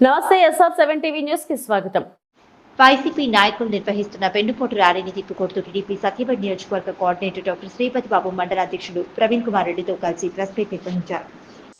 నమస్తే SR seven TV న్యూస్కి స్వాగతం. వైసీపీ నాయకులు నిర్వహిస్తున్న వెన్నుపోటు ర్యాలీని తిప్పికొడుతూ టీడీపీ సత్యవడ్ నియోజకవర్గ కోఆర్డినేటర్ డాక్టర్ శ్రీపతి బాబు మండల అధ్యక్షుడు ప్రవీణ్ కుమార్ రెడ్డితో కలిసి ప్రెస్ మీట్ నిర్వహించారు.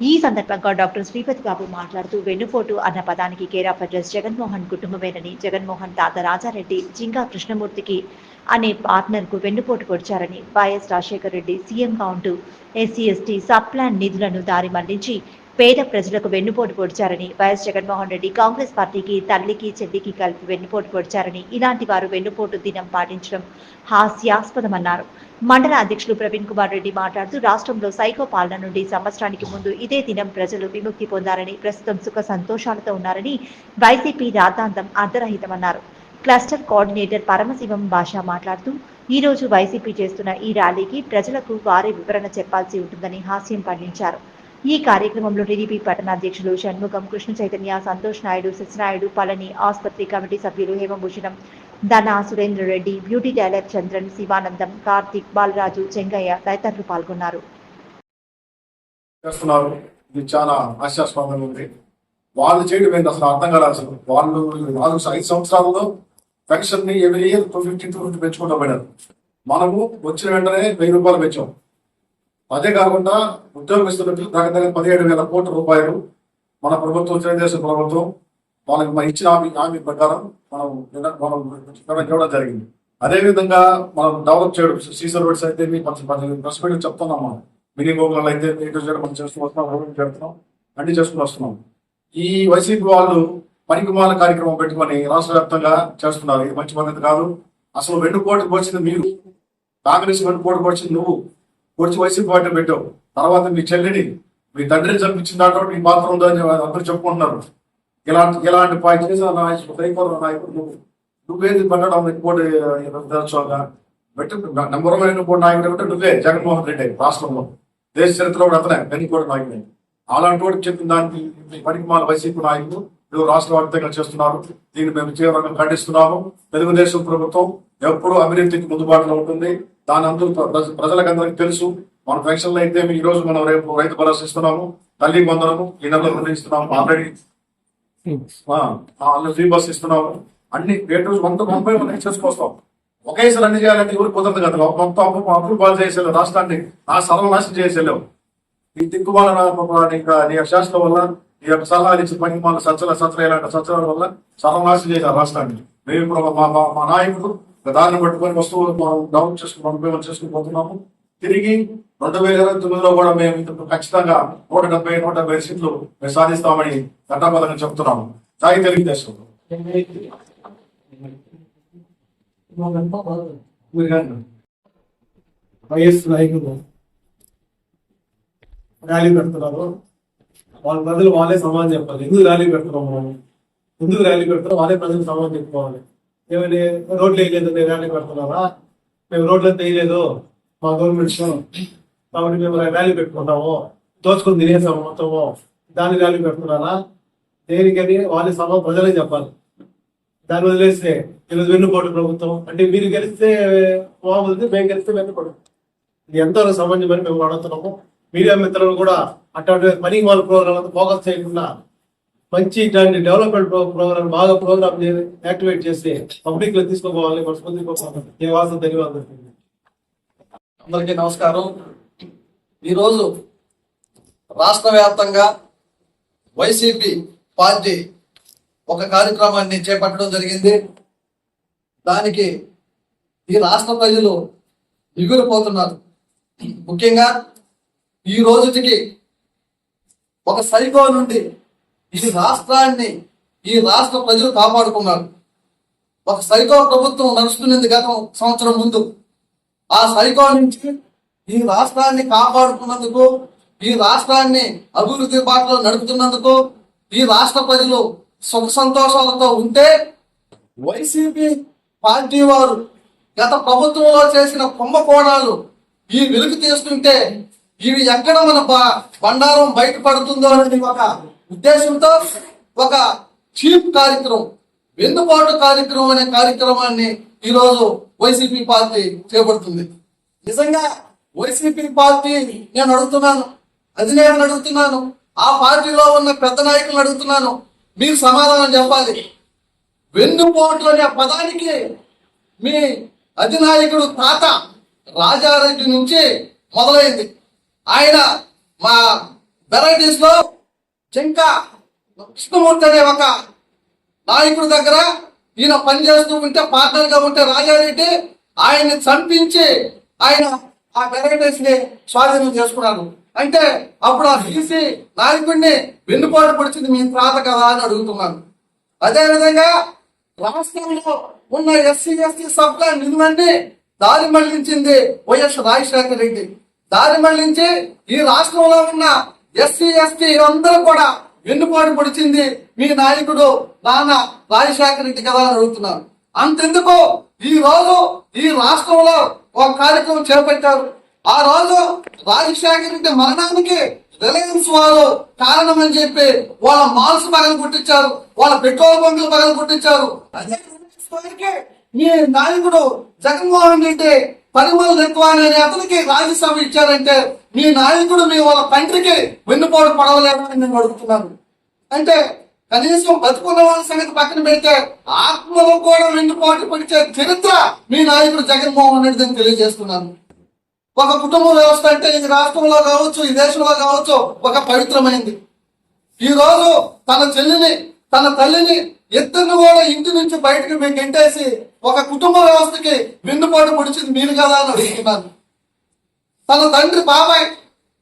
ఈ సందర్భంగా డాక్టర్ శ్రీపతి బాబు మాట్లాడుతూ వెన్నుపోటు అన్న పదానికి కేర్ ఆఫ్ అడ్రస్ జగన్మోహన్ కుటుంబమేనని జగన్మోహన్ తాత రాజారెడ్డి జింగా కృష్ణమూర్తికి అనే పార్ట్నర్కు వెన్నుపోటు పొడిచారని వైఎస్ రాజశేఖర రెడ్డి సీఎంగా ఉంటూ ఎస్సీ ఎస్టీ సబ్ ప్లాన్ నిధులను దారి మళ్ళించి పేద ప్రజలకు వెన్నుపోటు పొడిచారని వైఎస్ జగన్మోహన్ రెడ్డి కాంగ్రెస్ పార్టీకి తల్లికి చెల్లికి కలిపి వెన్నుపోటు పొడిచారని ఇలాంటి వారు వెన్నుపోటు దినం పాటించడం హాస్యాస్పదమన్నారు. మండల అధ్యక్షులు ప్రవీణ్ కుమార్ రెడ్డి మాట్లాడుతూ రాష్ట్రంలో సైకో పాలన నుండి సంవత్సరానికి ముందు ఇదే దినం ప్రజలు విముక్తి పొందారని ప్రస్తుతం సుఖ సంతోషాలతో ఉన్నారని వైసీపీ రాద్ధాంతం అర్ధరహితమన్నారు. క్లస్టర్ కోఆర్డినేటర్ పరమశివం భాష మాట్లాడుతూ ఈ రోజు వైసీపీ చేస్తున్న ఈ ర్యాలీకి ప్రజలకు వారి వివరణ చెప్పాల్సి ఉంటుందని హాస్యం పండించారు. ఈ కార్యక్రమంలో టీడీపీ పట్టణాధ్యక్షులు షణ్ముఖం కృష్ణ చైతన్య సంతోష్ నాయుడు సత్యనాయుడు పళని ఆసుపత్రి కమిటీ సభ్యులు హేమభూషణం ధన సురేంద్ర రెడ్డి బ్యూటీ టైలర్ చంద్రన్ శివానందం కార్తిక్ బాలరాజు చెంగయ్య తదితరులు పాల్గొన్నారు. చాలా హాస్యాస్పదంగా ఉంది వాళ్ళు చేయడం ఏంటి అసలు అర్థం కాదు అసలు. వాళ్ళు నాలుగు ఐదు సంవత్సరాల్లో పెన్షన్ని ఎవరి year two fifty two fifty పెంచుకుంటూ పోయినారు. మనము వచ్చిన వెంటనే వెయ్యి రూపాయలు పెంచాం. అదే కాకుండా ఉద్యోగస్తులకు దగ్గర దగ్గర పదిహేడు వేల కోట్ల రూపాయలు మన ప్రభుత్వం తెలుగుదేశం ప్రభుత్వం వాళ్ళకి మన ఇచ్చిన హామీ హామీ ప్రకారం మనం మనం ఇవ్వడం జరిగింది. అదేవిధంగా మనం డెవలప్ చేయడం సీసర్ రోడ్స్ అయితే ప్రెస్ మీట్లు చెప్తున్నాం మనం. మినీ గోగులలో అయితే ఏదో చేయడం మనం చేస్తూ వస్తున్నాం రోడ్డు అన్ని చేసుకుని వస్తున్నాం. ఈ వైసీపీ వాళ్ళు పనికిమాల కార్యక్రమం పెట్టుకొని రాష్ట్ర వ్యాప్తంగా చేస్తున్నారు. ఇది మంచి పద్ధతి కాదు. అసలు వెన్నుపోటుకు వచ్చింది మీరు. కాంగ్రెస్ వెన్నుపోటుకు వచ్చింది నువ్వు. వచ్చి వైసీపీ పార్టీ పెట్టావు. తర్వాత మీ చెల్లిని మీ తండ్రిని చంపించిన దాంట్లో నీ పాత్ర ఉందని అందరూ చెప్పుకుంటున్నారు. ఇలాంటి ఇలాంటి పార్టీ చేసిన నాయకుడు సైకోల నాయకుడు నువ్వు నువ్వేది పెట్టడం వెన్నుపోటు బట్టి నెంబర్ వన్ వెన్నుపోటు నాయకుడు అంటే నువ్వే జగన్మోహన్ రెడ్డి రాష్ట్రంలో. దేశ చరిత్రలో కూడా అతనే వెన్నుపోటు నాయకుడే. అలాంటి వాడికి చెప్పిన దానికి మీ పనికిమాల వైసీపీ నాయకులు మీరు రాష్ట్ర వ్యాప్తంగా చేస్తున్నారు. దీన్ని మేము తీవ్రంగా ఖండిస్తున్నాము. తెలుగుదేశం ప్రభుత్వం ఎప్పుడూ అభివృద్ధికి ముందుబాటులో ఉంటుంది. దాని అందరూ ప్ర- ప్రజలకు అందరికీ తెలుసు. మన ఫంక్షన్లో అయితే ఈ రోజు మనం రేపు రైతు భరోసా ఇస్తున్నాము. తల్లి వందనము ఈ నెలలో రెండు ఇస్తున్నాము ఆల్రెడీ. ఫ్రీ బస్ ఇస్తున్నాము. అన్ని రేటు వంద ముప్పై మంది చేసుకొస్తాం ఒకేసారి అన్ని చేయాలంటే ఎవరు కుదరదు కదా. మొత్తం అప్పు అప్పులు పాలు చేసేలేవు రాష్ట్రాన్ని ఆ సర్వనాశనం చేసేలేవు. ఈ దిక్కుమాల నీ శాస్త్రం వల్ల ఈ యొక్క సలహాలు ఇచ్చి పని మన సచ్చల సచ్చల ఇలాంటి సచ్చల వల్ల సర్వనాశనం చేశారు రాష్ట్రాన్ని. మేము ఇప్పుడు మా మా- మా నాయకుడు దాన్ని పట్టుకొని వస్తువులు మనం డౌన్ చేసుకుని పంపేమని చేసుకుని పోతున్నాము. తిరిగి రెండు వేల ఇరవై తొమ్మిదిలో కూడా మేము ఇంత ఖచ్చితంగా నూట డెబ్బై నూట డెబ్బై సీట్లు మేము సాధిస్తామని చట్టబద్ధంగా చెప్తున్నాము. సాయి తెలుగుదేశం. వైఎస్ నాయకులు ర్యాలీ పెడుతున్నారు. వాళ్ళ ప్రజలు వాళ్ళే సమాధానం చెప్పాలి. ఎందుకు ర్యాలీ పెడుతున్నాం మనం ఎందుకు ర్యాలీ పెడుతున్నాం వాళ్ళే ప్రజలు సమాధానం చెప్పుకోవాలి. ఏమని రోడ్లు వేయలేదు నేను ర్యాలీ పెడుతున్నారా? మేము రోడ్లు అంతా వేయలేదు మా గవర్నమెంట్ కాబట్టి మేము ర్యాలీ పెట్టుకుంటాము. దోచుకొని తినేసాము మొత్తము. దాన్ని ర్యాలీ పెడుతున్నారా? దేనికని వాళ్ళ సభ ప్రజలే చెప్పాలి. దాన్ని వదిలేస్తే ఈరోజు వెన్నుపోటు ప్రభుత్వం అంటే మీరు గెలిస్తే బాగుంది మేము గెలిస్తే వెన్నుపోటు. ఇది ఎంతో సమంజమని మేము అడుగుతున్నాము. మీడియా మిత్రులు కూడా అటువంటి మనీ వాళ్ళ ప్రోగ్రామ్ ఫోకస్ చేయకుండా మంచి దాన్ని డెవలప్మెంట్ ప్రోగ్రామ్ బాగా ప్రోగ్రామ్ యాక్టివేట్ చేసి పబ్లిక్లో తీసుకోవాలి మనస్ఫూర్తి ఏ ధన్యవాదాలు. అందరికీ నమస్కారం. ఈరోజు రాష్ట్ర వ్యాప్తంగా వైసీపీ పార్టీ ఒక కార్యక్రమాన్ని చేపట్టడం జరిగింది. దానికి ఈ రాష్ట్ర ప్రజలు ఎగురిపోతున్నారు. ముఖ్యంగా ఈ రోజుకి ఒక సైకో నుండి ఈ రాష్ట్రాన్ని ఈ రాష్ట్ర ప్రజలు కాపాడుకున్నారు. ఒక సైకో ప్రభుత్వం నడుస్తున్నది గత సంవత్సరం ముందు. ఆ సైకో నుంచి ఈ రాష్ట్రాన్ని కాపాడుకున్నందుకు ఈ రాష్ట్రాన్ని అభివృద్ధి బాటలో నడుపుతున్నందుకు ఈ రాష్ట్ర ప్రజలు సుఖ సంతోషాలతో ఉంటే వైసీపీ పార్టీ వారు గత ప్రభుత్వంలో చేసిన కుంభకోణాలు ఈ వెలుగు తీస్తుంటే ఇవి ఎక్కడ మన బ- బండారం బయటపడుతుందో అనేది ఒక ఉద్దేశంతో ఒక చీప్ కార్యక్రమం వెన్నుబాటు కార్యక్రమం అనే కార్యక్రమాన్ని ఈరోజు వైసీపీ పార్టీ చేపడుతుంది. నిజంగా వైసీపీ పార్టీ నేను అడుగుతున్నాను అధినేతను అడుగుతున్నాను ఆ పార్టీలో ఉన్న పెద్ద నాయకులను అడుగుతున్నాను మీరు సమాధానం చెప్పాలి. వెన్నుపోటు అనే పదానికి మీ అధినాయకుడు తాత రాజారెడ్డి నుంచి మొదలైంది. ఆయన మా వెరైటీస్లో జింక కృష్ణమూర్తి అనే ఒక నాయకుడి దగ్గర ఈయన పనిచేస్తూ ఉంటే పార్టనర్గా ఉంటే రాజారెడ్డి ఆయన్ని చంపించి ఆయన ఆ వెరైటీస్ని స్వాధీనం చేసుకున్నాను అంటే అప్పుడు ఆ బీసీ నాయకుడిని వెన్నుపాటు పడిచింది మీ తాత కదా అని అడుగుతున్నాను అదే విధంగా రాష్ట్రంలో ఉన్న ఎస్సీ ఎస్టీ సబ్లా నిధులన్నీ దారి మళ్ళించింది వైఎస్ రాజశేఖర రెడ్డి. దారి మళ్ళించి ఈ రాష్ట్రంలో ఉన్న ఎస్సీ ఎస్టీ అందరూ కూడా వెన్నుపాటు పొడిచింది మీ నాయకుడు నాన్న రాజశేఖర రెడ్డి కదా అని అడుగుతున్నాను అంతెందుకు? ఈ రోజు ఈ రాష్ట్రంలో ఒక కార్యక్రమం చేపట్టారు. ఆ రోజు రాజశేఖర రెడ్డి మరణానికి రిలయన్స్ వాళ్ళు కారణం అని చెప్పి వాళ్ళ మాల్స్ పగలు కుట్టించారు. వాళ్ళ పెట్రోల్ బంకులు పగలు కుట్టించారు. అదే రిలయన్స్ వారికి మీ నాయకుడు జగన్మోహన్ రెడ్డి పరిమళ రెత్వాని అనే అతనికి రాజ్యసభ ఇచ్చారంటే మీ నాయకుడు మీ వాళ్ళ తండ్రికి వెన్నుపోటు పడవలేదని అని నేను అడుగుతున్నాను. అంటే కనీసం బతుకున్న వాళ్ళ సంగతి పక్కన పెడితే ఆత్మలో కూడా వెన్నుపోటు పడిచే చరిత్ర మీ నాయకుడు జగన్మోహన్ రెడ్డి అని తెలియజేస్తున్నాను. ఒక కుటుంబ వ్యవస్థ అంటే ఈ రాష్ట్రంలో కావచ్చు ఈ దేశంలో కావచ్చు ఒక పవిత్రమైంది. ఈ రోజు తన చెల్లిని తన తల్లిని ఇద్దరిని కూడా ఇంటి నుంచి బయటకు మీకు గెంటేసి ఒక కుటుంబ వ్యవస్థకి వెన్నుపాటు పొడిచింది మీరు కదా అని అడుగుతున్నాను. తన తండ్రి బాబాయ్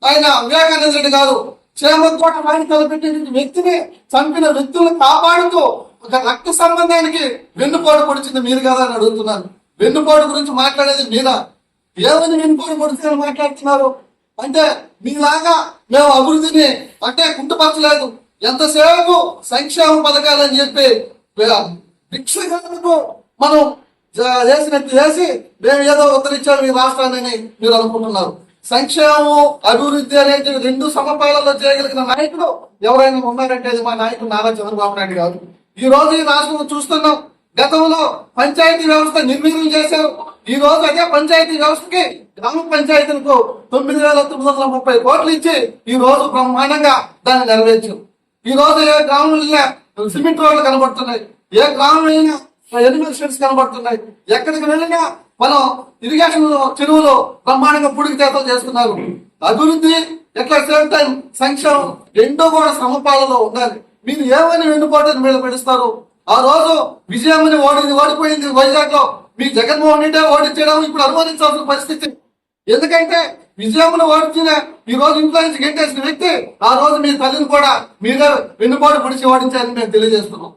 ఆయన వివేకానంద రెడ్డి గారు చేమకోట వారిని తలపెట్టిన వ్యక్తిని చంపిన వ్యక్తులను కాపాడుతూ ఒక రక్త సంబంధానికి వెన్నుపాటు పొడిచింది మీరు కదా అని అడుగుతున్నాను. వెన్నుపాటు గురించి మాట్లాడేది మీరా? ఏమని వెన్నుపాటు పొడిచిందని మాట్లాడుతున్నారు? అంటే మీలాగా మేము అభివృద్ధిని అంటే కుంటుపరచలేదు. ఎంతసేపు సంక్షేమ పథకాలని చెప్పి భిక్షగాలకు మనం జ- చేసినట్టు చేసి మేము ఏదో ఉత్తరించాము ఈ రాష్ట్రాన్ని మీరు అనుకుంటున్నారు. సంక్షేమం అభివృద్ధి అనేది రెండు సమపాలలో చేయగలిగిన నాయకుడు ఎవరైనా ఉన్నారంటే అది మా నాయకుడు నారా చంద్రబాబు నాయుడు గారు. ఈ రోజు ఈ రాష్ట్రం చూస్తున్నాం. గతంలో పంచాయతీ వ్యవస్థ నిర్వీర్యం చేశారు. ఈ రోజు అదే పంచాయతీ వ్యవస్థకి గ్రామ పంచాయతీలకు తొమ్మిది వేల తొమ్మిది వందల ముప్పై కోట్లు ఇచ్చి ఈ రోజు బ్రహ్మాండంగా దాన్ని నెరవేర్చారు. ఈ రోజు ఏ గ్రామంలో సిమెంట్ రోడ్లు కనబడుతున్నాయి. ఏ గ్రామంలో వెళ్ళినా ఎనిమల్ కనబడుతున్నాయి. ఎక్కడికి వెళ్ళినా మనం ఇరిగేషన్ చెరువులు బ్రహ్మాండంగా పుడికి చేతలు చేస్తున్నారు. అభివృద్ధి ఎట్లా సేమ్ టైం సంక్షేమం రెండో కూడా సమపాలలో ఉండాలి. మీరు ఏమైనా వెన్నుపోటు మీద పెడుస్తారు. ఆ రోజు విజయమని ఓడింది ఓడిపోయింది వైజాగ్లో మీ జగన్మోహన్ రెడ్డి ఓడించడం ఇప్పుడు అనుమానించాల్సిన పరిస్థితి. ఎందుకంటే విజయమును ఓడించిన ఈ రోజు ఇంట్లో నుంచి గెంటేసిన వ్యక్తి ఆ రోజు మీ తల్లిని కూడా మీరే వెన్నుపోటు పొడిచి ఓడించారని మేము తెలియజేస్తున్నాం.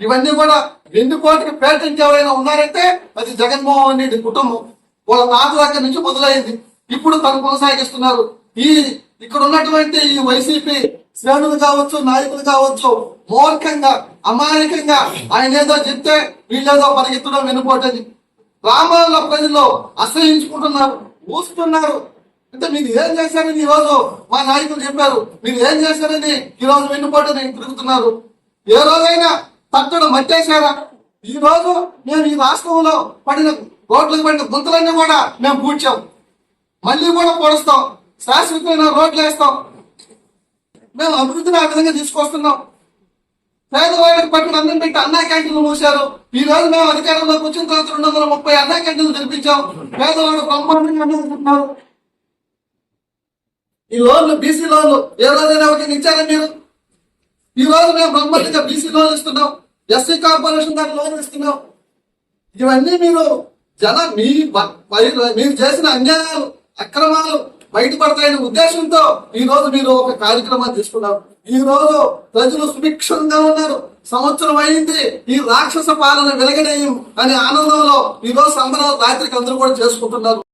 ఇవన్నీ కూడా వెన్నుపోటుకి పేటెంట్ ఎవరైనా ఉన్నారంటే అది జగన్మోహన్ రెడ్డి కుటుంబం. వాళ్ళ నాన్న దగ్గర నుంచి మొదలైంది. ఇప్పుడు తను కొనసాగిస్తున్నారు. ఈ ఇక్కడ ఉన్నటువంటి ఈ వైసీపీ శ్రేణులు కావచ్చు నాయకులు కావచ్చు మూర్ఖంగా అమాయకంగా ఆయన ఏదో చెప్తే వీళ్ళేదో పరిగెత్తడం వెనుపోటని గ్రామాల్లో ప్రజలు అసహించుకుంటున్నారు. ఊస్తున్నారు. అంటే మీరు ఏం చేశారని ఈరోజు మా నాయకులు చెప్పారు. మీరు ఏం చేశారని ఈ రోజు నేను తిరుగుతున్నారు. ఏ రోజైనా తట్టడు మట్టేశారా? ఈ రోజు మేము ఈ రాష్ట్రంలో పడిన రోడ్లకు పడిన గుంతలన్నీ కూడా మేము పూడ్చాం. మళ్ళీ కూడా పొడుస్తాం. శాశ్వతమైన రోడ్లు వేస్తాం మేము అభివృద్ధిని ఆ విధంగా తీసుకొస్తున్నాం. పేదవాళ్ళకి పట్టిన అన్నం పెట్టి అన్నా క్యాంటీన్లు మూసారు ఈ రోజు మేము అధికారంలోకి వచ్చిన తర్వాత రెండు వందల ముప్పై అన్నా క్యాంటీన్లు తెరిపించాం. పేదవాళ్ళు బ్రహ్మాండంగా అన్నం తింటున్నారు ఈ లోన్లు బీసీ లోన్లు ఏ రోజైనా ఒకటి ఇచ్చారా మీరు? ఈ రోజు మేము బ్రహ్మాండంగా బీసీ లోన్ ఇస్తున్నాం. ఎస్సీ కార్పొరేషన్ దానికి లోన్ ఇస్తున్నాం. ఇవన్నీ మీరు జన మీ మీరు- మీరు చేసిన అన్యాయాలు అక్రమాలు బయటపడతాయనే ఉద్దేశంతో ఈ రోజు మీరు ఒక కార్యక్రమాన్ని తీసుకున్నారు. ఈ రోజు ప్రజలు సుభిక్షంగా ఉన్నారు. సంవత్సరం అయింది. ఈ రాక్షస పాలన వెలగడేయం అనే ఆనందంలో ఈ రోజు సంబరాలు రాత్రికి అందరూ కూడా చేసుకుంటున్నారు.